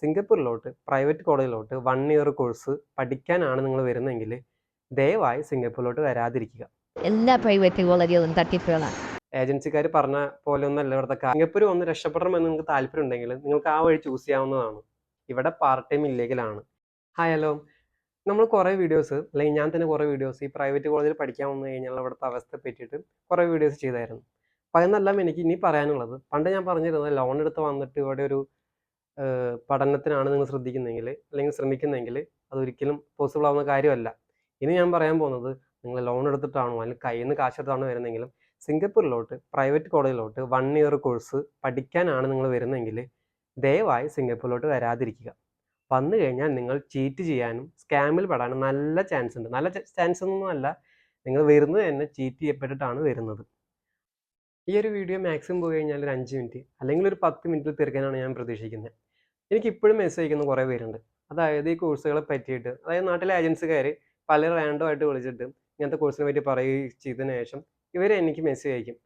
സിംഗപ്പൂരിലോട്ട് private കോളേജിലോട്ട് one year course പഠിക്കാനാണ് നിങ്ങൾ വരുന്നതെങ്കിൽ ദയവായി സിംഗപ്പൂരിലോട്ട് വരാതിരിക്കുക. എല്ലാ പ്രൈവറ്റ് കോളേജുകളും തട്ടിപ്പുകളാണ് ഏജൻസിക്കാർ പറഞ്ഞ പോലെ ഒന്നും അല്ല ഇവിടുത്തെ സിംഗപ്പൂർ ഒന്ന് രക്ഷപ്പെടണം എന്ന് നിങ്ങൾക്ക് താല്പര്യം ഉണ്ടെങ്കിൽ നിങ്ങൾക്ക് ആ വഴി ചൂസ് ചെയ്യാവുന്നതാണ്. ഇവിടെ പാർട്ട് ടൈം ഇല്ലീഗലാണ് ഹായ് ഹലോ നമ്മൾ കുറേ വീഡിയോസ് അല്ലെങ്കിൽ ഞാൻ തന്നെ കുറേ വീഡിയോസ് ഈ പ്രൈവറ്റ് കോളേജിൽ പഠിക്കാൻ വന്നു കഴിഞ്ഞാൽ അവിടുത്തെ അവസ്ഥ പറ്റിയിട്ട് കുറേ വീഡിയോസ് ചെയ്തായിരുന്നു. അപ്പം അതെന്നെല്ലാം എനിക്ക് ഇനി പറയാനുള്ളത്. പണ്ട് ഞാൻ പറഞ്ഞിരുന്നത് ലോൺ എടുത്ത് വന്നിട്ട് ഇവിടെ ഒരു പഠനത്തിനാണ് നിങ്ങൾ ശ്രദ്ധിക്കുന്നതെങ്കിൽ അല്ലെങ്കിൽ ശ്രമിക്കുന്നതെങ്കിൽ അതൊരിക്കലും പോസിബിൾ ആവുന്ന കാര്യമല്ല. ഇനി ഞാൻ പറയാൻ പോകുന്നത് നിങ്ങൾ ലോൺ എടുത്തിട്ടാണോ അല്ലെങ്കിൽ കയ്യിൽ നിന്ന് കാശെടുത്താണോ വരുന്നതെങ്കിലും സിംഗപ്പൂരിലോട്ട് പ്രൈവറ്റ് കോളേജിലോട്ട് വൺ ഇയർ കോഴ്സ് പഠിക്കാനാണ് നിങ്ങൾ വരുന്നതെങ്കിൽ ദയവായി സിംഗപ്പൂരിലോട്ട് വരാതിരിക്കുക. വന്നു കഴിഞ്ഞാൽ നിങ്ങൾ ചീറ്റ് ചെയ്യാനും സ്കാമിൽ പെടാനും നല്ല ചാൻസ് ഉണ്ട്. നല്ല ചാൻസ് ഒന്നും അല്ല നിങ്ങൾ വരുന്നത് തന്നെ ചീറ്റ് ചെയ്യപ്പെട്ടിട്ടാണ് വരുന്നത്. ഈ ഒരു വീഡിയോ മാക്സിമം പോയി കഴിഞ്ഞാൽ ഒരു അഞ്ച് മിനിറ്റ് അല്ലെങ്കിൽ ഒരു പത്ത് മിനിറ്റിൽ തീർക്കാനാണ് ഞാൻ പ്രതീക്ഷിക്കുന്നത് എനിക്ക് ഇപ്പോഴും മെസ്സേജ് അയക്കുന്ന കുറേ പേരുണ്ട്. അതായത് ഈ കോഴ്സുകളെ പറ്റിയിട്ട് അതായത് നാട്ടിലെ ഏജൻസിക്കാർ പല റാൻഡം ആയിട്ട് വിളിച്ചിട്ട് ഇങ്ങനത്തെ കോഴ്സിനെ പറ്റി പറയുകയും ചെയ്തതിന് ശേഷം ഇവർ എനിക്ക് മെസ്സേജ് അയക്കും.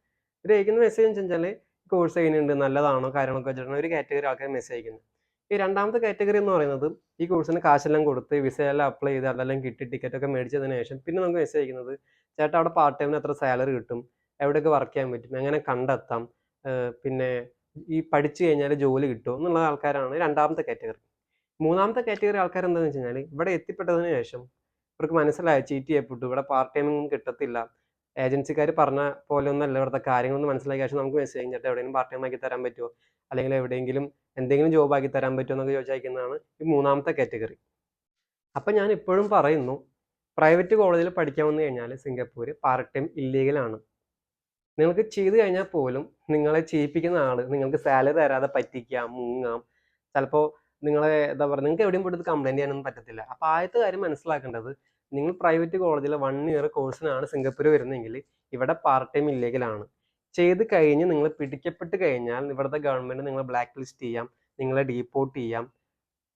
ഇവർ അയക്കുന്ന മെസ്സേജ് എന്ന് വെച്ചാൽ കോഴ്സ് എങ്ങനെയുണ്ട് നല്ലതാണോ കാര്യങ്ങളൊക്കെ വെച്ചിട്ടാണ് ഒരു കാറ്റഗറി ആൾക്കാർ മെസ്സേജ് അയക്കുന്നത് ഈ രണ്ടാമത്തെ കാറ്റഗറി എന്ന് പറയുന്നത് ഈ കോഴ്സിന് കാശെല്ലാം കൊടുത്ത് വിസ എല്ലാം അപ്ലൈ ചെയ്ത് അതെല്ലാം കിട്ടി ടിക്കറ്റ് ഒക്കെ മേടിച്ചതിന് ശേഷം പിന്നെ നമുക്ക് മെസ്സേജ് അയക്കുന്നത് ചേട്ടാ അവിടെ പാർട്ട് ടൈമിന് എത്ര സാലറി കിട്ടും? എവിടെയൊക്കെ വർക്ക് ചെയ്യാൻ പറ്റും എങ്ങനെ കണ്ടെത്താം പിന്നെ ഈ പഠിച്ചു കഴിഞ്ഞാൽ ജോലി കിട്ടുമോ എന്നുള്ള ആൾക്കാരാണ് രണ്ടാമത്തെ കാറ്റഗറി മൂന്നാമത്തെ കാറ്റഗറി ആൾക്കാർ എന്താണെന്ന് വെച്ച് കഴിഞ്ഞാൽ ഇവിടെ എത്തിപ്പെട്ടതിന് ശേഷം ഇവർക്ക് മനസ്സിലായി ചീറ്റ് ചെയ്യപ്പെട്ടു ഇവിടെ പാർട്ട് ടൈം ഒന്നും കിട്ടത്തില്ല. ഏജൻസിക്കാർ പറഞ്ഞ പോലെ ഒന്നല്ല ഇവിടുത്തെ കാര്യങ്ങളൊന്നും മനസ്സിലാക്കിയ ശേഷം നമുക്ക് മെസ്സേജ് കഴിഞ്ഞിട്ട് എവിടെയെങ്കിലും പാർട്ട് ടൈം ആക്കി തരാൻ പറ്റുമോ അല്ലെങ്കിൽ എവിടെയെങ്കിലും എന്തെങ്കിലും ജോബ് ആക്കി തരാൻ പറ്റുമോ എന്നൊക്കെ ചോദിച്ചയക്കുന്നതാണ് ഈ മൂന്നാമത്തെ കാറ്റഗറി അപ്പം ഞാൻ ഇപ്പോഴും പറയുന്നു പ്രൈവറ്റ് കോളേജിൽ പഠിക്കാൻ കഴിഞ്ഞാൽ സിംഗപ്പൂർ പാർട്ട് ടൈം ഇല്ലീഗലാണ് നിങ്ങൾക്ക് ചെയ്തു കഴിഞ്ഞാൽ പോലും നിങ്ങളെ ചെയ്യിപ്പിക്കുന്ന ആൾ നിങ്ങൾക്ക് സാലറി തരാതെ പറ്റിക്കാം മുങ്ങാം. ചിലപ്പോൾ നിങ്ങളെ എന്താ പറയുക നിങ്ങൾക്ക് എവിടെയും പോയിട്ട് കംപ്ലൈന്റ് ചെയ്യാനൊന്നും പറ്റത്തില്ല. അപ്പോൾ ആദ്യത്തെ കാര്യം മനസ്സിലാക്കേണ്ടത് നിങ്ങൾ പ്രൈവറ്റ് കോളേജിൽ വൺ ഇയർ കോഴ്സിനാണ് സിംഗപ്പൂർ വരുന്നതെങ്കിൽ ഇവിടെ പാർട്ട് ടൈം ഇല്ലീഗലാണ് ചെയ്ത് കഴിഞ്ഞ് നിങ്ങൾ പിടിക്കപ്പെട്ട് കഴിഞ്ഞാൽ ഇവിടുത്തെ ഗവൺമെന്റ് നിങ്ങളെ ബ്ലാക്ക് ലിസ്റ്റ് ചെയ്യാം നിങ്ങളെ ഡീപ്പോർട്ട് ചെയ്യാം.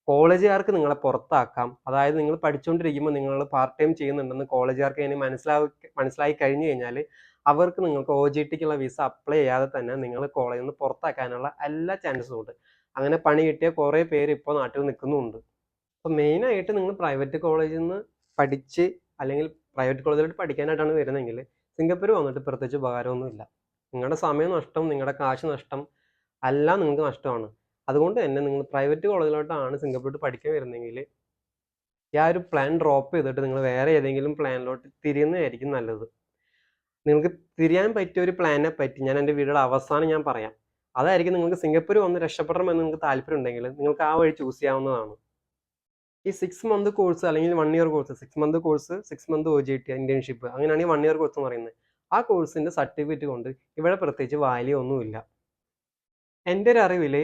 കോളേജുകാർക്ക് നിങ്ങളെ പുറത്താക്കാം. അതായത് നിങ്ങൾ പഠിച്ചുകൊണ്ടിരിക്കുമ്പോൾ നിങ്ങൾ പാർട്ട് ടൈം ചെയ്യുന്നുണ്ടെന്ന് കോളേജുകാർക്ക് ഇനി മനസ്സിലാക്കി മനസ്സിലായി കഴിഞ്ഞു കഴിഞ്ഞാൽ അവർക്ക് നിങ്ങൾക്ക് ഒ ജി ടിക്കുള്ള വിസ അപ്ലൈ ചെയ്യാതെ തന്നെ നിങ്ങൾ കോളേജിൽ നിന്ന് പുറത്താക്കാനുള്ള എല്ലാ ചാൻസും ഉണ്ട്. അങ്ങനെ പണി കിട്ടിയ കുറേ പേര് ഇപ്പോൾ നാട്ടിൽ നിൽക്കുന്നുമുണ്ട് അപ്പോൾ മെയിനായിട്ട് നിങ്ങൾ പ്രൈവറ്റ് കോളേജിൽ നിന്ന് പഠിച്ച് അല്ലെങ്കിൽ പ്രൈവറ്റ് കോളേജിലോട്ട് പഠിക്കാനായിട്ടാണ് വരുന്നതെങ്കിൽ സിംഗപ്പൂർ വന്നിട്ട് പ്രത്യേകിച്ച് ഉപകാരമൊന്നുമില്ല. നിങ്ങളുടെ സമയം നഷ്ടം നിങ്ങളുടെ കാശ് നഷ്ടം എല്ലാം നിങ്ങൾക്ക് നഷ്ടമാണ്. അതുകൊണ്ട് തന്നെ നിങ്ങൾ പ്രൈവറ്റ് കോളേജിലോട്ടാണ് സിംഗപ്പൂരിൽ പഠിക്കാൻ വരുന്നതെങ്കിൽ ആ ഒരു പ്ലാൻ ഡ്രോപ്പ് ചെയ്തിട്ട് നിങ്ങൾ വേറെ ഏതെങ്കിലും പ്ലാനിലോട്ട് തിരിയുന്നതായിരിക്കും നല്ലത്. നിങ്ങൾക്ക് തിരിയാൻ പറ്റിയ ഒരു പ്ലാനെ പറ്റി ഞാൻ എന്റെ വീഡിയോയുടെ അവസാനം ഞാൻ പറയാം. അതായിരിക്കും നിങ്ങൾക്ക് സിംഗപ്പൂർ വന്ന് രക്ഷപ്പെടണമെന്ന് നിങ്ങൾക്ക് താല്പര്യം ഉണ്ടെങ്കിൽ നിങ്ങൾക്ക് ആ വഴി ചൂസ് ചെയ്യാവുന്നതാണ്. ഈ സിക്സ് മന്ത് കോഴ്സ് അല്ലെങ്കിൽ one year course six month course six month O G T internship അങ്ങനെയാണ് ഈ വൺ ഇയർ കോഴ്സ് എന്ന് പറയുന്നത്. ആ കോഴ്സിന്റെ സർട്ടിഫിക്കറ്റ് കൊണ്ട് ഇവിടെ പ്രത്യേകിച്ച് വാല്യൂ ഒന്നുമില്ല. എന്റെ ഒരു അറിവിൽ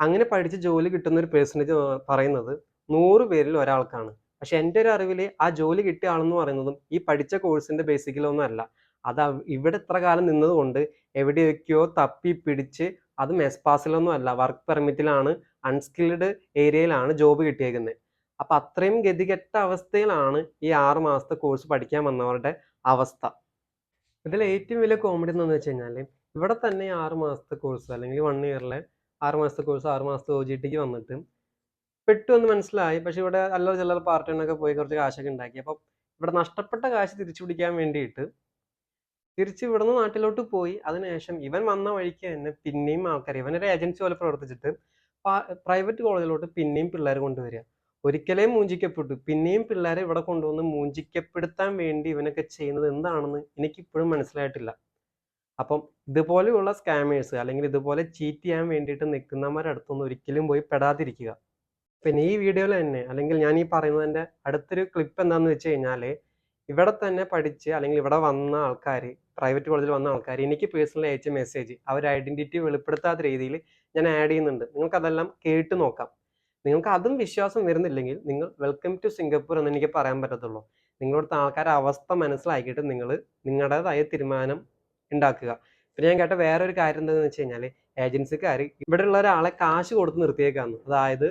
അങ്ങനെ പഠിച്ച് ജോലി കിട്ടുന്ന ഒരു പേഴ്സന്റേജ് പറയുന്നത് നൂറ് പേരിൽ ഒരാൾക്കാണ്. പക്ഷെ എന്റെ ഒരു അറിവിൽ ആ ജോലി കിട്ടിയ ആളെന്ന് പറയുന്നതും ഈ പഠിച്ച കോഴ്സിന്റെ ബേസിക്കിലൊന്നും അല്ല. അത് ഇവിടെ ഇത്ര കാലം നിന്നതുകൊണ്ട് എവിടെയൊക്കെയോ തപ്പി പിടിച്ച് അത് മെസ്പാസിലൊന്നും അല്ല വർക്ക് പെർമിറ്റിലാണ് അൺസ്കിൽഡ് ഏരിയയിലാണ് ജോബ് കിട്ടിയേക്കുന്നത് അപ്പം അത്രയും ഗതികെട്ട അവസ്ഥയിലാണ് ഈ ആറ് മാസത്തെ കോഴ്സ് പഠിക്കാൻ വന്നവരുടെ അവസ്ഥ. ഇതിൽ ഏറ്റവും വലിയ കോമഡി എന്താണെന്ന് വെച്ച് കഴിഞ്ഞാൽ ഇവിടെ തന്നെ ആറ് മാസത്തെ കോഴ്സ് അല്ലെങ്കിൽ വൺ ഇയറിലെ ആറ് മാസത്തെ കോഴ്സ് ആറ് മാസത്തെ ഒ ജി ടിക്ക് വന്നിട്ട് പെട്ടു എന്ന് മനസ്സിലായി. പക്ഷെ ഇവിടെ അല്ലറ ചില്ലറ പാർട്ടിനൊക്കെ പോയി കുറച്ച് കാശൊക്കെ ഉണ്ടാക്കി. അപ്പം ഇവിടെ നഷ്ടപ്പെട്ട കാശ് തിരിച്ചു പിടിക്കാൻ വേണ്ടിയിട്ട് തിരിച്ച് ഇവിടുന്ന് നാട്ടിലോട്ട് പോയി. അതിനുശേഷം ഇവൻ വന്ന വഴിക്ക് തന്നെ പിന്നെയും ആൾക്കാർ ഒരു ഏജൻസി പോലെ പ്രവർത്തിച്ചിട്ട് പ്രൈവറ്റ് കോളേജിലോട്ട് പിന്നെയും പിള്ളേർ കൊണ്ടുവരിക. ഒരിക്കലേ മൂഞ്ചിക്കപ്പെട്ടു. പിന്നെയും പിള്ളേരെ ഇവിടെ കൊണ്ടുവന്ന് മൂഞ്ചിക്കപ്പെടുത്താൻ വേണ്ടി ഇവനൊക്കെ ചെയ്യുന്നത് എന്താണെന്ന് എനിക്കിപ്പോഴും മനസ്സിലായിട്ടില്ല. അപ്പം ഇതുപോലെയുള്ള സ്കാമേഴ്സ് അല്ലെങ്കിൽ ഇതുപോലെ ചീറ്റ് ചെയ്യാൻ വേണ്ടിയിട്ട് നിൽക്കുന്നവരുടെ അടുത്തൊന്നും ഒരിക്കലും പോയി പെടാതിരിക്കുക. പിന്നെ ഈ വീഡിയോയിൽ തന്നെ അല്ലെങ്കിൽ ഞാൻ ഈ പറയുന്നതിന്റെ അടുത്തൊരു ക്ലിപ്പ് എന്താണെന്ന് വെച്ച് കഴിഞ്ഞാൽ ഇവിടെ തന്നെ പഠിച്ച് അല്ലെങ്കിൽ ഇവിടെ വന്ന ആൾക്കാർ പ്രൈവറ്റ് കോളേജിൽ വന്ന ആൾക്കാർ എനിക്ക് പേഴ്സണലി അയച്ച മെസ്സേജ് അവർ ഐഡന്റിറ്റി വെളിപ്പെടുത്താത്ത രീതിയിൽ ഞാൻ ആഡ് ചെയ്യുന്നുണ്ട്. നിങ്ങൾക്ക് അതെല്ലാം കേട്ട് നോക്കാം. നിങ്ങൾക്ക് അതും വിശ്വാസം വരുന്നില്ലെങ്കിൽ നിങ്ങൾ വെൽക്കം ടു സിംഗപ്പൂർ എന്ന് എനിക്ക് പറയാൻ പറ്റത്തുള്ളൂ. നിങ്ങളുടെ ആൾക്കാരുടെ അവസ്ഥ മനസ്സിലാക്കിയിട്ട് നിങ്ങൾ നിങ്ങളുടേതായ തീരുമാനം ഉണ്ടാക്കുക. പിന്നെ ഞാൻ കേട്ട വേറെ ഒരു കാര്യം എന്താണെന്ന് വെച്ച് കഴിഞ്ഞാൽ ഏജൻസിക്കാർ ഇവിടെ ഉള്ള ഒരാളെ കാശ് കൊടുത്ത് നിർത്തിയേക്കാന്ന്. അതായത്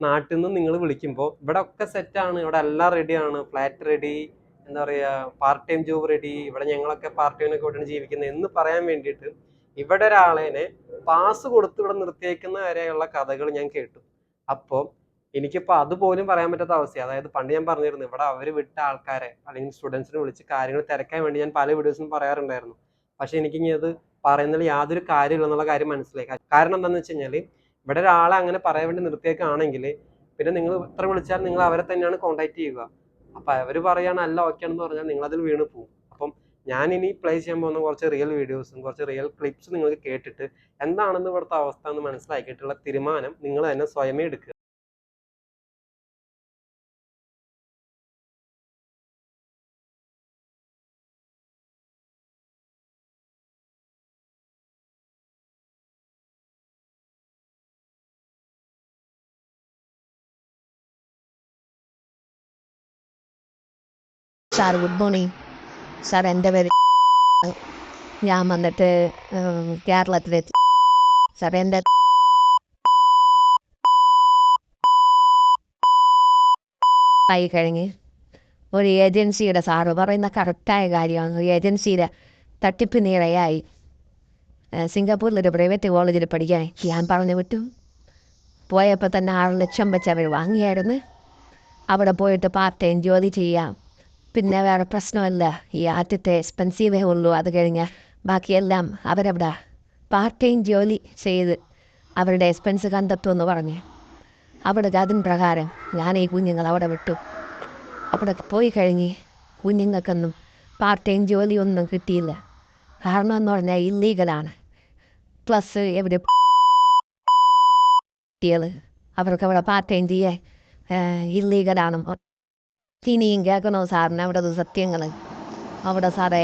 നാട്ടിൽ നിന്ന് നിങ്ങൾ വിളിക്കുമ്പോൾ ഇവിടെ ഒക്കെ സെറ്റാണ് ഇവിടെ എല്ലാം റെഡിയാണ് ഫ്ലാറ്റ് റെഡി എന്താ പറയുക പാർട്ട് ടൈം ജോബ് റെഡി ഇവിടെ ഞങ്ങളൊക്കെ പാർട്ട് ടൈമിനൊക്കെ വിട്ടാണ് ജീവിക്കുന്നത് എന്ന് പറയാൻ വേണ്ടിയിട്ട് ഇവിടെ ഒരാളെ പാസ് കൊടുത്ത് ഇവിടെ നിർത്തിയേക്കുന്ന വരെയുള്ള കഥകൾ ഞാൻ കേട്ടു. അപ്പോൾ എനിക്കിപ്പോൾ അതുപോലും പറയാൻ പറ്റാത്ത അവസ്ഥയാണ് അതായത് പണ്ട് ഞാൻ പറഞ്ഞിരുന്നു ഇവിടെ അവർ വിട്ട ആൾക്കാരെ അല്ലെങ്കിൽ സ്റ്റുഡൻസിനെ വിളിച്ച് കാര്യങ്ങൾ തിരക്കാൻ വേണ്ടി ഞാൻ പല വീഡിയോസിലും പറയാറുണ്ടായിരുന്നു. പക്ഷെ എനിക്കിനി അത് പറയുന്നതിൽ യാതൊരു കാര്യമില്ല എന്നുള്ള കാര്യം മനസ്സിലായി. കാരണം എന്താണെന്ന് വെച്ച് കഴിഞ്ഞാൽ ഇവിടെ ഒരാളെ അങ്ങനെ പറയാൻ വേണ്ടി നിർത്തിയേക്കാണെങ്കിൽ പിന്നെ നിങ്ങൾ എത്ര വിളിച്ചാൽ നിങ്ങൾ അവരെ തന്നെയാണ് കോൺടാക്ട് ചെയ്യുക. അപ്പം അവർ പറയുകയാണ് അല്ല ഓക്കെ ആണെന്ന് പറഞ്ഞാൽ നിങ്ങൾ അതിൽ വീണ് പോകും അപ്പം ഞാൻ ഇനി പ്ലേ ചെയ്യാൻ പോകുന്ന കുറച്ച് റിയൽ വീഡിയോസും കുറച്ച് റിയൽ ക്ലിപ്സ് നിങ്ങൾക്ക് കേട്ടിട്ട് എന്താണെന്ന് ഇവിടുത്തെ അവസ്ഥ എന്ന് മനസ്സിലാക്കിയിട്ടുള്ള തീരുമാനം നിങ്ങൾ തന്നെ സ്വയമേ എടുക്കുക. Sir good morning. സാർ എന്റെ പേര് ഞാൻ വന്നിട്ട് കേരളത്തിലെത്തി സാർ എന്റെ ആയി കഴിഞ്ഞ് ഒരു ഏജൻസിയുടെ സാറ് പറയുന്ന കറക്റ്റായ കാര്യമാണ്. ഒരു ഏജൻസിയുടെ തട്ടിപ്പിന് ഇരയായി സിംഗപ്പൂരിലൊരു പ്രൈവറ്റ് കോളേജിൽ പഠിക്കാൻ ഞാൻ പറഞ്ഞു വിട്ടു. പോയപ്പോൾ തന്നെ ആറ് ലക്ഷം വെച്ച് അവർ വാങ്ങിയായിരുന്നു. അവിടെ പോയിട്ട് പാർട്ട് ടൈം ജോലി ചെയ്യാം. പിന്നെ വേറെ പ്രശ്നമല്ല. ഈ ആദ്യത്തെ എക്സ്പെൻസീവേ ഉള്ളൂ. അത് കഴിഞ്ഞാൽ ബാക്കിയെല്ലാം അവരവിടെ. പാർട്ട് ടൈം ജോലി ചെയ്ത് അവരുടെ എക്സ്പെൻസ് കണ്ടെത്തുമെന്ന് പറഞ്ഞു. അവിടെ അതിന് പ്രകാരം ഞാൻ ഈ കുഞ്ഞുങ്ങൾ അവിടെ വിട്ടു. അവിടെ പോയി കഴിഞ്ഞ് കുഞ്ഞുങ്ങൾക്കൊന്നും പാർട്ട് ടൈം ജോലിയൊന്നും കിട്ടിയില്ല. കാരണം എന്ന് പറഞ്ഞാൽ ഇല്ലീഗലാണ് പ്ലസ് എവിടെ കുട്ടികൾ അവർക്ക് അവിടെ പാർട്ട് ടൈം ചെയ്യാൻ ഇല്ലീഗലാണ് ഇനിയും കേൾക്കണോ സാറിന്? അവിടെ സത്യങ്ങൾ അവിടെ സാറേ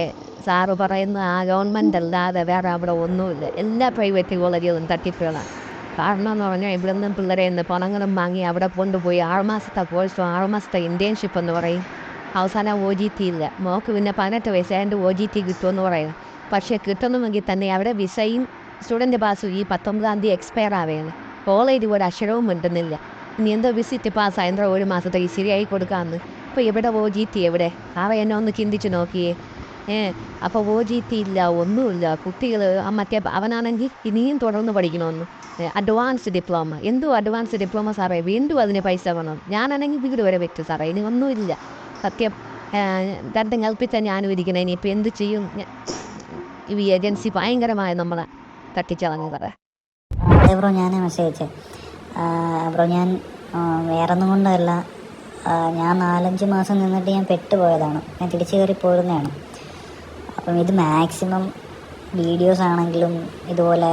സാറ് പറയുന്ന ആ ഗവൺമെന്റ് അല്ലാതെ വേറെ അവിടെ ഒന്നുമില്ല. എല്ലാ പ്രൈവറ്റ് കോളേജുകളും തട്ടിപ്പുകളാണ് കാരണം എന്ന് പറഞ്ഞാൽ ഇവിടെ നിന്ന് പിള്ളേരെ നിന്ന് പണങ്ങളും വാങ്ങി അവിടെ കൊണ്ടുപോയി ആറുമാസത്തെ കോഴ്സും ആറുമാസത്തെ ഇന്റേൺഷിപ്പ് എന്ന് പറയും. അവസാനം ഒ ജി ടി ഇല്ല. മോക്ക് പിന്നെ പതിനെട്ട് വയസ്സായതുകൊണ്ട് ഒ ജി ടി കിട്ടുമെന്ന് പറയും. പക്ഷേ കിട്ടണമെങ്കിൽ തന്നെ അവിടെ വിസയും സ്റ്റുഡന്റ് പാസും ഈ പത്തൊമ്പതാം തീയതി എക്സ്പയർ ആവുകയാണ് കോളേജ് ഒരു അക്ഷരവും മിണ്ടുന്നില്ല. ഇനി എന്തോ വിസിറ്റ് പാസ് ആയന്തോ ഒരു മാസത്തേക്ക് ശരിയായി കൊടുക്കാമെന്ന് ഇപ്പോൾ എവിടെ ഓ ജീത്തി? എവിടെ? അവ എന്നെ ഒന്ന് ചിന്തിച്ച് നോക്കിയേ. ഏ അപ്പോൾ ഓ ജീത്തി ഇല്ല ഒന്നുമില്ല. കുട്ടികൾ മറ്റേ അവനാണെങ്കിൽ ഇനിയും തുടർന്ന് പഠിക്കണമെന്ന്. അഡ്വാൻസ് ഡിപ്ലോമ എന്തോ അഡ്വാൻസ് ഡിപ്ലോമ സാറേ? വീണ്ടും അതിന് പൈസ വേണം. ഞാനാണെങ്കിൽ വീട് വരെ വെച്ചു സാറേ. ഇനി ഒന്നുമില്ല. സത്യം തന്റെ കൽപ്പിച്ച ഞാനും ഇരിക്കണേ. ഇനിയിപ്പോൾ എന്ത് ചെയ്യും? ഈ ഏജൻസി ഭയങ്കരമായ നമ്മളെ തട്ടിച്ചളഞ്ഞു സാറേ. ബ്രോ ഞാൻ മെസ്സേജ് ബ്രോ ഞാൻ വേറെ വേറൊന്നും കൊണ്ടല്ല. ഞാൻ നാലഞ്ച് മാസം നിന്നിട്ട് ഞാൻ പെട്ടുപോയതാണ്. ഞാൻ തിരിച്ചു കയറി പോരുന്നതാണ്. അപ്പം ഇത് മാക്സിമം വീഡിയോസ് ആണെങ്കിലും ഇതുപോലെ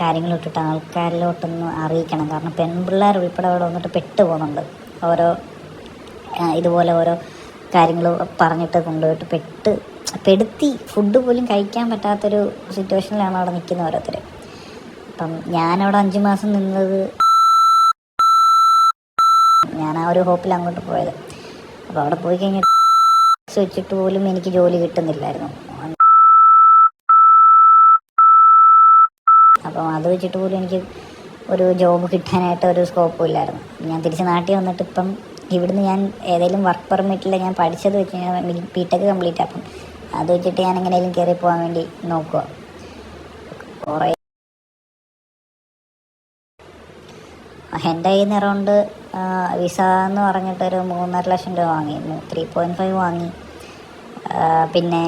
കാര്യങ്ങളിട്ടിട്ട് ആൾക്കാരിലോട്ടൊന്ന് അറിയിക്കണം. കാരണം പെൺപിള്ളേർ ഉൾപ്പെടെ അവിടെ വന്നിട്ട് പെട്ടു പോകുന്നുണ്ട് ഓരോ ഇതുപോലെ ഓരോ കാര്യങ്ങൾ പറഞ്ഞിട്ട് കൊണ്ടുപോയിട്ട് പെട്ട് പെടുത്തി ഫുഡ് പോലും കഴിക്കാൻ പറ്റാത്തൊരു സിറ്റുവേഷനിലാണ് അവിടെ നിൽക്കുന്ന ഓരോരുത്തർ അപ്പം ഞാനവിടെ അഞ്ച് മാസം നിന്നത് ആ ഒരു ഹോപ്പിൽ അങ്ങോട്ട് പോയത്. അപ്പോൾ അവിടെ പോയി കഴിഞ്ഞിട്ട് വെച്ചിട്ട് പോലും എനിക്ക് ജോലി കിട്ടുന്നില്ലായിരുന്നു. അപ്പം അത് വെച്ചിട്ട് പോലും എനിക്ക് ഒരു ജോബ് കിട്ടാനായിട്ട് ഒരു സ്കോപ്പും ഇല്ലായിരുന്നു. ഞാൻ തിരിച്ച് നാട്ടിൽ വന്നിട്ട് ഇപ്പം ഇവിടുന്ന് ഞാൻ ഏതെങ്കിലും വർക്ക് പെർമിറ്റിൽ ഞാൻ പഠിച്ചത് വെച്ച് ഞാൻ ബി ടെക് കംപ്ലീറ്റ് അപ്പം അത് വെച്ചിട്ട് ഞാൻ എങ്ങനെയും കയറി പോകാൻ വേണ്ടി നോക്കുക കുറേ എന്റെ കയ്യിൽ നിന്ന് അറൗണ്ട് വിസ എന്ന് പറഞ്ഞിട്ട് ഒരു മൂന്നര ലക്ഷം രൂപ വാങ്ങി. ത്രീ പോയിന്റ് ഫൈവ് വാങ്ങി. പിന്നെ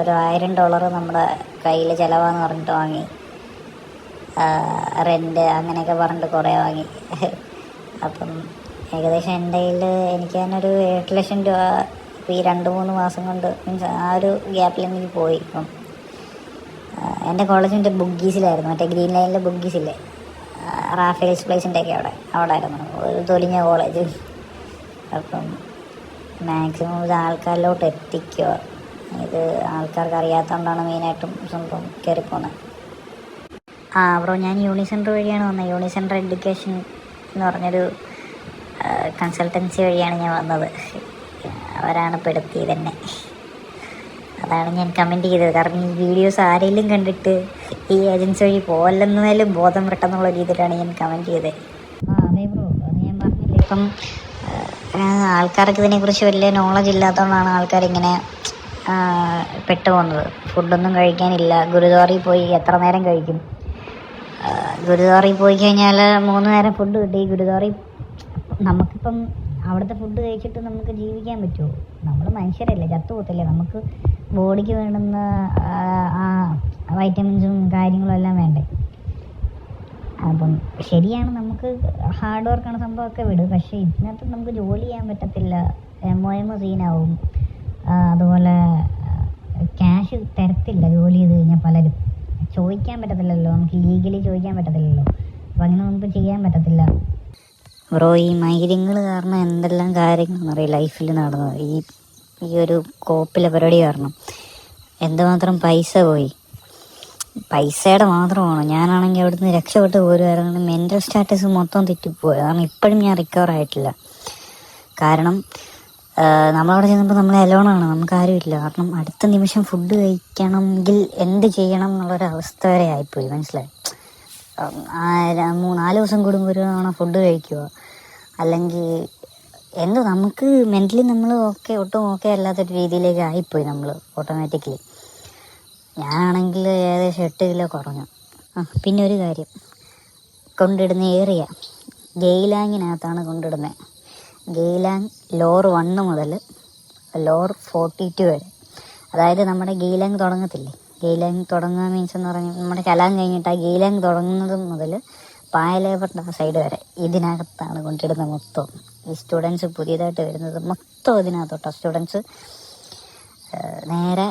ഒരു ആയിരം ഡോളർ നമ്മുടെ കയ്യിൽ ചിലവാന്ന് പറഞ്ഞിട്ട് വാങ്ങി. റെന്റ് അങ്ങനെയൊക്കെ പറഞ്ഞിട്ട് കുറേ വാങ്ങി. അപ്പം ഏകദേശം എന്റെ കയ്യിൽ എനിക്ക് തന്നെ എട്ട് ലക്ഷം രൂപ ഇപ്പോൾ ഈ രണ്ട് മൂന്ന് മാസം കൊണ്ട് മീൻസ് ആ ഒരു ഗ്യാപ്പിൽ എനിക്ക് പോയി ഇപ്പം. എന്റെ കോളേജ് മറ്റേ മറ്റേ ഗ്രീൻ ലൈനിലെ ബുഗീസില്ലേ റാഫേൽസ് പ്ലേസിന്റെ ഒക്കെ അവിടെ അവിടെ ആയിരുന്നു ഒരു തൊലിഞ്ഞ കോളേജ്. അപ്പം മാക്സിമം ഇത് ആൾക്കാരിലോട്ട് എത്തിക്കുക. ഇത് ആൾക്കാർക്ക് അറിയാത്തതുകൊണ്ടാണ് മെയിനായിട്ടും സംഭവം കയറിപ്പോകുന്നത് ആ ബ്രോ ഞാൻ യൂണി സെന്റർ വഴിയാണ് വന്നത് യൂണി സെന്റർ എഡ്യൂക്കേഷൻ എന്ന് പറഞ്ഞൊരു കൺസൾട്ടൻസി വഴിയാണ് ഞാൻ വന്നത്. അവരാണ് പെടുത്തിയത് എന്നെ. അതാണ് ഞാൻ കമന്റ് ചെയ്തത്. കാരണം ഈ വീഡിയോസ് ആരെങ്കിലും കണ്ടിട്ട് ഈ ഏജൻസി വഴി പോകല്ലെന്നാലും ബോധം പെട്ടെന്നുള്ള രീതിയിലാണ് ഞാൻ കമന്റ് ചെയ്തത്. ആ അതെ ബ്രോ അത് ഞാൻ പറഞ്ഞില്ലേ? ഇപ്പം ആൾക്കാർക്ക് ഇതിനെക്കുറിച്ച് വലിയ നോളജ് ഇല്ലാത്തതുകൊണ്ടാണ് ആൾക്കാരിങ്ങനെ പെട്ടുപോകുന്നത്. ഫുഡൊന്നും കഴിക്കാനില്ല. ഗുരുദ്വാരയിൽ പോയി എത്ര നേരം കഴിക്കും? ഗുരുദ്വാറിൽ പോയി കഴിഞ്ഞാൽ മൂന്ന് നേരം ഫുഡ് കിട്ടി. ഗുരുദ്വാറിൽ നമുക്കിപ്പം അവിടുത്തെ ഫുഡ് കഴിച്ചിട്ട് നമുക്ക് ജീവിക്കാൻ പറ്റുമോ നമ്മൾ മനുഷ്യരല്ലേ ചത്തുപോത്തല്ലേ നമുക്ക് ബോഡിക്ക് വേണ്ടുന്ന വൈറ്റമിൻസും കാര്യങ്ങളും എല്ലാം വേണ്ടേ? അപ്പം ശരിയാണ് നമുക്ക് ഹാർഡ് വർക്കാണ് സംഭവമൊക്കെ വിടും. പക്ഷേ ഇതിനകത്ത് നമുക്ക് ജോലി ചെയ്യാൻ പറ്റത്തില്ല. എം ഒ എം സീനാവും അതുപോലെ ക്യാഷ് തരത്തില്ല ജോലി ചെയ്ത് കഴിഞ്ഞാൽ പലരും. ചോദിക്കാൻ പറ്റത്തില്ലല്ലോ. നമുക്ക് ലീഗലി ചോദിക്കാൻ പറ്റത്തില്ലല്ലോ. അപ്പം അങ്ങനെ നമുക്ക് ചെയ്യാൻ പറ്റത്തില്ല. ബ്രോ ഈ മൈര്യങ്ങൾ കാരണം എന്തെല്ലാം കാര്യങ്ങളെന്നറിയാം ലൈഫിൽ നടന്നത്? ഈ ഈ ഒരു കോപ്പിലെ പരിപാടി കാരണം. എന്തുമാത്രം പൈസ പോയി? പൈസയുടെ മാത്രമാണോ? ഞാനാണെങ്കിൽ അവിടുന്ന് രക്ഷപ്പെട്ട് പോരുമായിരുന്നു മെന്റൽ സ്റ്റാറ്റസ് മൊത്തം തെറ്റിപ്പോയി. കാരണം ഇപ്പോഴും ഞാൻ റിക്കവർ ആയിട്ടില്ല. കാരണം നമ്മളവിടെ ചെന്നപ്പോൾ നമ്മൾ അലോണാണ് നമുക്ക് ആരുമില്ല കാരണം അടുത്ത നിമിഷം ഫുഡ് കഴിക്കണമെങ്കിൽ എന്ത് ചെയ്യണം എന്നുള്ളൊരു അവസ്ഥ വരെ ആയിപ്പോയി. മനസ്സിലായി? നാല് ദിവസം കൂടുമ്പോൾ ഒരു തവണ ഫുഡ് കഴിക്കുക അല്ലെങ്കിൽ എന്തോ നമുക്ക് മെന്റലി നമ്മൾ ഓക്കെ ഒട്ടും ഓക്കെ അല്ലാത്തൊരു രീതിയിലേക്ക് ആയിപ്പോയി നമ്മൾ ഓട്ടോമാറ്റിക്കലി ഞാനാണെങ്കിൽ ഏകദേശം എട്ട് കിലോ കുറഞ്ഞു. പിന്നെ ഒരു കാര്യം. കൊണ്ടിടുന്ന ഏറിയ ഗെയിലാങ്ങിനകത്താണ് കൊണ്ടിടുന്നത് ഗെയിലാങ് ലോർ വണ്ണ് മുതൽ ലോർ ഫോർട്ടി ടു വരെ. അതായത് നമ്മുടെ ഗെയിലാങ് തുടങ്ങത്തില്ലേ? ഗെയിലാങ് തുടങ്ങുക മീൻസ് എന്ന് പറഞ്ഞാൽ നമ്മുടെ കലാങ് കഴിഞ്ഞിട്ട് ആ ഗെയിലാങ് തുടങ്ങുന്നത് മുതൽ ആ സൈഡ് വരെ ഇതിനകത്താണ് കൊണ്ടിടുന്നത് മൊത്തം. ഈ സ്റ്റുഡൻസ് പുതിയതായിട്ട് വരുന്നത് മൊത്തം ഇതിനകത്തോട്ടാണ് സ്റ്റുഡൻസ് നേരെ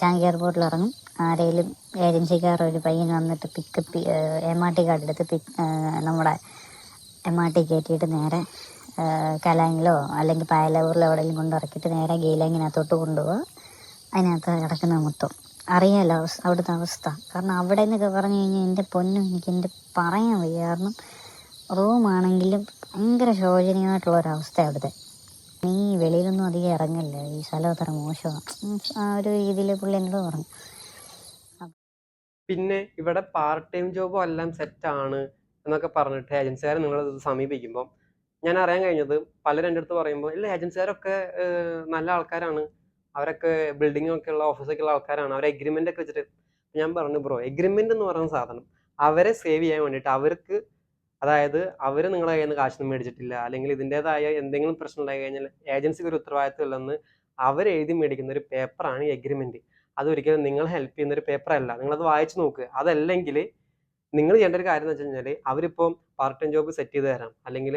ചാങ്കി എയർപോർട്ടിൽ ഇറങ്ങും. ആരെങ്കിലും ഏജൻസിക്കാർ ഒരു പയ്യൻ വന്നിട്ട് pickup M R T card എടുത്ത് പിക്ക് നമ്മുടെ എം ആർ ടി കയറ്റിയിട്ട് നേരെ കലാങ്ങിലോ അല്ലെങ്കിൽ പായലൂരിലോ എവിടെയെങ്കിലും കൊണ്ടിറക്കിയിട്ട് നേരെ ഗെയിലാങ്ങിനകത്തോട്ട് കൊണ്ടുപോവുക. അതിനകത്ത് കിടക്കുന്ന മൊത്തം. അറിയാലോ അവസ്ഥ അവിടുത്തെ അവസ്ഥ. കാരണം അവിടെ നിന്നൊക്കെ പറഞ്ഞു കഴിഞ്ഞാൽ എന്റെ പൊന്നും എനിക്ക് എന്റെ പറയാൻ വയ്യ. കാരണം റൂമാണെങ്കിലും ഭയങ്കര ശോചനീയമായിട്ടുള്ള ഒരവസ്ഥ അവിടുത്തെ. നീ വെളിയിലൊന്നും അധികം ഇറങ്ങില്ല? ഈ സ്ഥലം അത്ര മോശമാണ് ആ ഒരു രീതിയിൽ പുള്ളി എന്നോട് പറഞ്ഞു. പിന്നെ ഇവിടെ പാർട്ട് ടൈം ജോബും എല്ലാം സെറ്റ് ആണ് എന്നൊക്കെ പറഞ്ഞിട്ട് ഏജൻസിക്കാരെ നിങ്ങളത് സമീപിക്കുമ്പോൾ ഞാൻ അറിയാൻ കഴിഞ്ഞത് പലരും എന്റെ അടുത്ത് പറയുമ്പോൾ ഇല്ല ഏജൻസിക്കാരൊക്കെ നല്ല ആൾക്കാരാണ്. അവരൊക്കെ ബിൽഡിംഗ് ഒക്കെ ഉള്ള ഓഫീസൊക്കെ ഉള്ള ആൾക്കാരാണ്. അവർ എഗ്രിമെന്റ് ഒക്കെ വെച്ചിട്ട് ഞാൻ പറഞ്ഞു ബ്രോ എഗ്രിമെന്റ് എന്ന് പറയുന്ന സാധനം അവരെ സേവ് ചെയ്യാൻ വേണ്ടിയിട്ട് അവർക്ക് അതായത് അവർ നിങ്ങളെ കയ്യിൽ നിന്ന് കാശൊന്നും മേടിച്ചിട്ടില്ല അല്ലെങ്കിൽ ഇതിന്റെതായ എന്തെങ്കിലും പ്രശ്നം ഉണ്ടായി കഴിഞ്ഞാൽ ഏജൻസിക്ക് ഒരു ഉത്തരവാദിത്വം ഇല്ലെന്ന് അവർ എഴുതി മേടിക്കുന്ന ഒരു പേപ്പറാണ് ഈ എഗ്രിമെന്റ് അതൊരിക്കലും നിങ്ങൾ ഹെൽപ്പ് ചെയ്യുന്ന ഒരു പേപ്പർ അല്ല. നിങ്ങളത് വായിച്ചു നോക്ക്. അതല്ലെങ്കിൽ നിങ്ങൾ ചെയ്യേണ്ട ഒരു കാര്യം എന്ന് വെച്ച് കഴിഞ്ഞാൽ അവരിപ്പം പാർട്ട് ടൈം ജോബ് സെറ്റ് ചെയ്ത് തരാം. അല്ലെങ്കിൽ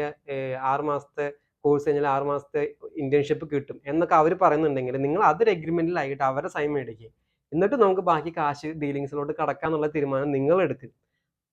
ആറ് മാസത്തെ കോഴ്സ് കഴിഞ്ഞാൽ ആറ് മാസത്തെ ഇന്റേൺഷിപ്പ് കിട്ടും എന്നൊക്കെ അവർ പറയുന്നുണ്ടെങ്കിൽ നിങ്ങൾ അതൊരു എഗ്രിമെന്റിലായിട്ട് അവരെ സൈൻ മേടിക്കുക എന്നിട്ട് നമുക്ക് ബാക്കി കാശ് ഡീലിങ്സിലോട്ട് കടക്കാന്നുള്ള തീരുമാനം നിങ്ങൾ എടുക്കുക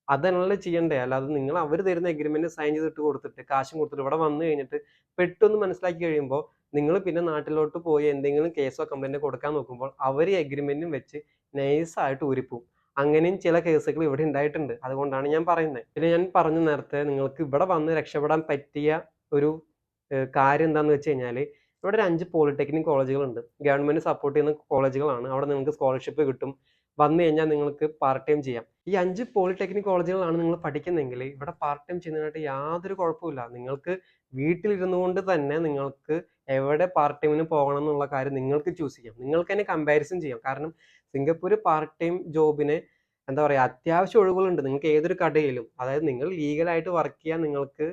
അതല്ല ചെയ്യണ്ടേ? അല്ലാതെ നിങ്ങൾ അവർ തരുന്ന എഗ്രിമെന്റ് സൈൻ ചെയ്തിട്ട് കൊടുത്തിട്ട് കാശും കൊടുത്തിട്ട് ഇവിടെ വന്നു കഴിഞ്ഞിട്ട് പെട്ടെന്ന് മനസ്സിലാക്കി കഴിയുമ്പോൾ നിങ്ങൾ പിന്നെ നാട്ടിലോട്ട് പോയി എന്തെങ്കിലും കേസോ കംപ്ലൈന്റോ കൊടുക്കാൻ നോക്കുമ്പോൾ അവർ ഈ എഗ്രിമെന്റും വെച്ച് നൈസായിട്ട് ഊരിപ്പോവും. അങ്ങനെയും ചില കേസുകൾ ഇവിടെ ഉണ്ടായിട്ടുണ്ട്. അതുകൊണ്ടാണ് ഞാൻ പറയുന്നത്. പിന്നെ ഞാൻ പറഞ്ഞു നേരത്തെ നിങ്ങൾക്ക് ഇവിടെ വന്ന് രക്ഷപ്പെടാൻ പറ്റിയ ഒരു കാര്യം എന്താന്ന് വെച്ച് കഴിഞ്ഞാൽ ഇവിടെ ഒരു അഞ്ച് പോളിടെക്നിക് കോളേജുകളുണ്ട്. ഗവൺമെന്റ് സപ്പോർട്ട് ചെയ്യുന്ന കോളേജുകളാണ്. അവിടെ നിങ്ങൾക്ക് സ്കോളർഷിപ്പ് കിട്ടും. വന്നു കഴിഞ്ഞാൽ നിങ്ങൾക്ക് പാർട്ട് ടൈം ചെയ്യാം. ഈ അഞ്ച് പോളിടെക്നിക് കോളേജുകളാണ് നിങ്ങൾ പഠിക്കുന്നെങ്കിൽ ഇവിടെ പാർട്ട് ടൈം ചെയ്യുന്നതിനായിട്ട് യാതൊരു കുഴപ്പമില്ല നിങ്ങൾക്ക് വീട്ടിലിരുന്നു കൊണ്ട് തന്നെ നിങ്ങൾക്ക് എവിടെ പാർട്ട് ടൈമിന് പോകണം എന്നുള്ള കാര്യം നിങ്ങൾക്ക് ചൂസ് ചെയ്യാം. നിങ്ങൾക്ക് തന്നെ കമ്പാരിസൺ ചെയ്യാം. കാരണം സിംഗപ്പൂർ പാർട്ട് ടൈം ജോബിന് എന്താ പറയുക അത്യാവശ്യം ഒഴിവുകളുണ്ട്. നിങ്ങൾക്ക് ഏതൊരു കടയിലും. അതായത് നിങ്ങൾ ലീഗലായിട്ട് വർക്ക് ചെയ്യാൻ നിങ്ങൾക്ക്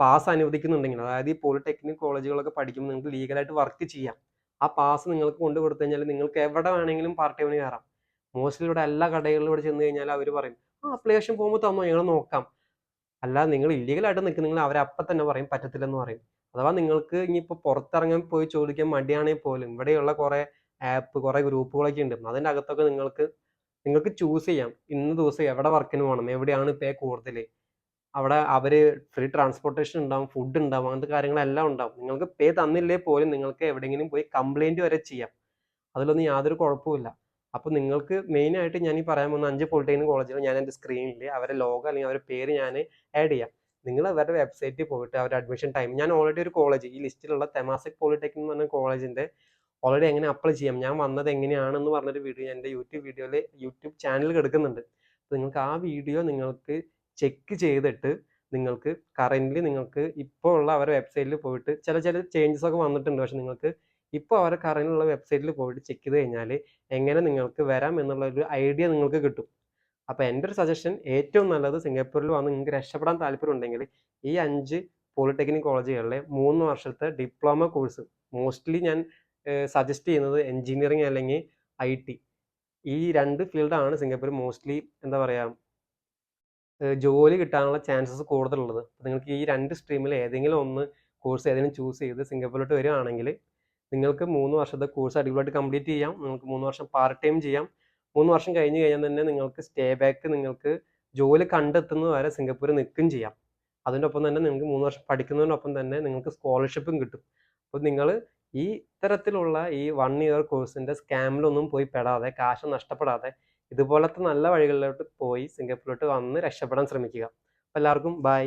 പാസ് അനുവദിക്കുന്നുണ്ടെങ്കിൽ അതായത് ഈ പോളിടെക്നിക് കോളേജുകളൊക്കെ പഠിക്കുമ്പോൾ നിങ്ങൾക്ക് ലീഗലായിട്ട് വർക്ക് ചെയ്യാം. ആ പാസ് നിങ്ങൾക്ക് കൊണ്ടു കൊടുത്തു കഴിഞ്ഞാൽ നിങ്ങൾക്ക് എവിടെ വേണമെങ്കിലും പാർട്ടി ടൈമിന് കയറാം. മോസ്റ്റ്ലി ഇവിടെ എല്ലാ കടകളിലും ഇവിടെ ചെന്ന് കഴിഞ്ഞാൽ അവർ പറയും ആ അപ്ലിക്കേഷൻ പോകുമ്പോൾ തന്നോ ഞങ്ങൾ നോക്കാം. അല്ലാതെ നിങ്ങൾ ഇല്ലീഗലായിട്ട് നിങ്ങൾ അവർ അപ്പം തന്നെ പറയും പറ്റത്തില്ലെന്ന് പറയും. അഥവാ നിങ്ങൾക്ക് ഇനിയിപ്പോൾ പുറത്തിറങ്ങാൻ പോയി ചോദിക്കാൻ മടിയാണെങ്കിൽ പോലും ഇവിടെയുള്ള കുറേ ആപ്പ് കുറേ ഗ്രൂപ്പുകളൊക്കെ ഉണ്ട്. അതിന്റെ അകത്തൊക്കെ നിങ്ങൾക്ക് നിങ്ങൾക്ക് ചൂസ് ചെയ്യാം. ഇന്ന ദിവസം എവിടെ വർക്കിന് പോകണം എവിടെയാണ് പേ കൂടുതൽ അവിടെ അവർ ഫ്രീ ട്രാൻസ്പോർട്ടേഷൻ ഉണ്ടാവും ഫുഡ് ഉണ്ടാവും അങ്ങനത്തെ കാര്യങ്ങളെല്ലാം ഉണ്ടാവും. നിങ്ങൾക്ക് പേ തന്നില്ലേ പോലും നിങ്ങൾക്ക് എവിടെയെങ്കിലും പോയി കംപ്ലൈന്റ് വരെ ചെയ്യാം. അതിലൊന്നും യാതൊരു കുഴപ്പമില്ല അപ്പോൾ നിങ്ങൾക്ക് മെയിനായിട്ട് ഞാൻ ഈ പറയാൻ പോകുന്ന അഞ്ച് പോളിടെക്നിക് കോളേജുകൾ ഞാൻ എന്റെ സ്ക്രീനിൽ അവരെ ലോഗോ അല്ലെങ്കിൽ അവരുടെ പേര് ഞാൻ ആഡ് ചെയ്യാം. നിങ്ങൾ അവരുടെ വെബ്സൈറ്റിൽ പോയിട്ട് അവരുടെ അഡ്മിഷൻ ടൈം ഞാൻ ഓൾറെഡി ഒരു കോളേജ് ഈ ലിസ്റ്റിലുള്ള തെമാസിക് പോളിടെക്നിക് എന്ന് പറഞ്ഞ കോളേജിന്റെ ഓൾറെഡി എങ്ങനെ അപ്ലൈ ചെയ്യാം ഞാൻ വന്നത് എങ്ങനെയാണെന്ന് പറഞ്ഞൊരു വീഡിയോ എന്റെ യൂട്യൂബ് വീഡിയോയിൽ യൂട്യൂബ് ചാനലിൽ കിടക്കുന്നുണ്ട്. അപ്പോൾ നിങ്ങൾക്ക് ആ വീഡിയോ നിങ്ങൾക്ക് ചെക്ക് ചെയ്തിട്ട് നിങ്ങൾക്ക് കറന്റ്ലി നിങ്ങൾക്ക് ഇപ്പോൾ ഉള്ള അവരുടെ വെബ്സൈറ്റിൽ പോയിട്ട് ചില ചില ചേഞ്ചസ് ഒക്കെ വന്നിട്ടുണ്ട്. പക്ഷെ നിങ്ങൾക്ക് ഇപ്പോൾ അവരുടെ കറന്റിലുള്ള വെബ്സൈറ്റിൽ പോയിട്ട് ചെക്ക് ചെയ്ത് കഴിഞ്ഞാൽ എങ്ങനെ നിങ്ങൾക്ക് വരാം എന്നുള്ള ഒരു ഐഡിയ നിങ്ങൾക്ക് കിട്ടും. അപ്പോൾ എന്റെ ഒരു സജഷൻ ഏറ്റവും നല്ലത് സിംഗപ്പൂരിൽ വന്ന് നിങ്ങൾക്ക് രക്ഷപ്പെടാൻ താല്പര്യം ഉണ്ടെങ്കിൽ ഈ അഞ്ച് പോളിടെക്നിക് കോളേജുകളിലെ മൂന്ന് വർഷത്തെ ഡിപ്ലോമ കോഴ്സ് മോസ്റ്റ്ലി ഞാൻ സജസ്റ്റ് ചെയ്യുന്നത് എൻജിനീയറിംഗ് അല്ലെങ്കിൽ ഐ ടി ഈ രണ്ട് ഫീൽഡാണ് സിംഗപ്പൂർ മോസ്റ്റ്ലി എന്താ പറയുക ജോലി കിട്ടാനുള്ള ചാൻസസ് കൂടുതലുള്ളത്. നിങ്ങൾക്ക് ഈ രണ്ട് സ്ട്രീമിൽ ഏതെങ്കിലും ഒന്ന് കോഴ്സ് ഏതെങ്കിലും ചൂസ് ചെയ്ത് സിംഗപ്പൂരിലോട്ട് വരികയാണെങ്കിൽ നിങ്ങൾക്ക് മൂന്ന് വർഷത്തെ കോഴ്സ് അടിപൊളിയായിട്ട് കംപ്ലീറ്റ് ചെയ്യാം. നിങ്ങൾക്ക് മൂന്ന് വർഷം പാർട്ട് ടൈം ചെയ്യാം. മൂന്ന് വർഷം കഴിഞ്ഞ് കഴിഞ്ഞാൽ തന്നെ നിങ്ങൾക്ക് സ്റ്റേ ബാക്ക് നിങ്ങൾക്ക് ജോലി കണ്ടെത്തുന്നത് വരെ സിംഗപ്പൂർ നിൽക്കും ചെയ്യാം. അതിന്റെ ഒപ്പം തന്നെ നിങ്ങൾക്ക് മൂന്ന് വർഷം പഠിക്കുന്നതിനൊപ്പം തന്നെ നിങ്ങൾക്ക് സ്കോളർഷിപ്പും കിട്ടും. അപ്പോൾ നിങ്ങൾ ഈ ഇത്തരത്തിലുള്ള ഈ വൺ ഇയർ കോഴ്സിന്റെ സ്കാമിലൊന്നും പോയി പെടാതെ കാശ് നഷ്ടപ്പെടാതെ ഇതുപോലത്തെ നല്ല വഴികളിലോട്ട് പോയി സിംഗപ്പൂരിലോട്ട് വന്ന് രക്ഷപ്പെടാൻ ശ്രമിക്കുക. എല്ലാവർക്കും ബൈ